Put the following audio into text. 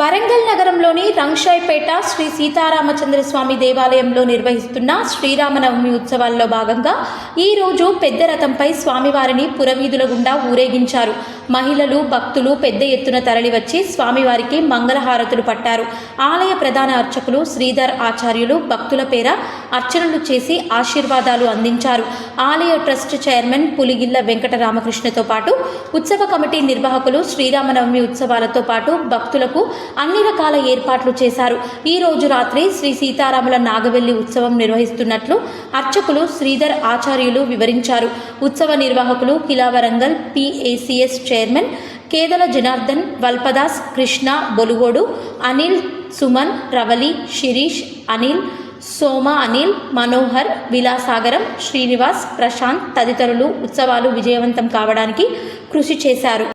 వరంగల్ నగరంలోని రంగ్షాయ్పేట శ్రీ సీతారామచంద్ర స్వామి దేవాలయంలో నిర్వహిస్తున్న శ్రీరామనవమి ఉత్సవాల్లో భాగంగా ఈరోజు పెద్ద రథంపై స్వామివారిని పురవీధుల గుండా ఊరేగించారు. మహిళలు భక్తులు పెద్ద ఎత్తున తరలివచ్చి స్వామివారికి మంగళహారతులు పట్టారు. ఆలయ ప్రధాన అర్చకులు శ్రీధర్ ఆచార్యులు భక్తుల పేర అర్చనలు చేసి ఆశీర్వాదాలు అందించారు. ఆలయ ట్రస్ట్ చైర్మన్ పులిగిల్ల వెంకట రామకృష్ణతో పాటు ఉత్సవ కమిటీ నిర్వాహకులు శ్రీరామనవమి ఉత్సవాలతో పాటు భక్తులకు అన్ని రకాల ఏర్పాట్లు చేశారు. ఈ రోజు రాత్రి శ్రీ సీతారాముల నాగవెల్లి ఉత్సవం నిర్వహిస్తున్నట్లు అర్చకులు శ్రీధర్ ఆచార్యులు వివరించారు. ఉత్సవ నిర్వాహకులు కిలా వరంగల్ పిఏసిఎస్ చైర్మన్ కేదల జనార్దన్ వల్పదాస్ కృష్ణ బొలుగోడు అనిల్ సుమన్ రవలి శిరీష్ అనిల్ సోమ అనిల్ మనోహర్ విలాసాగరం శ్రీనివాస్ ప్రశాంత్ తదితరులు ఉత్సవాలు విజయవంతం కావడానికి కృషి చేశారు.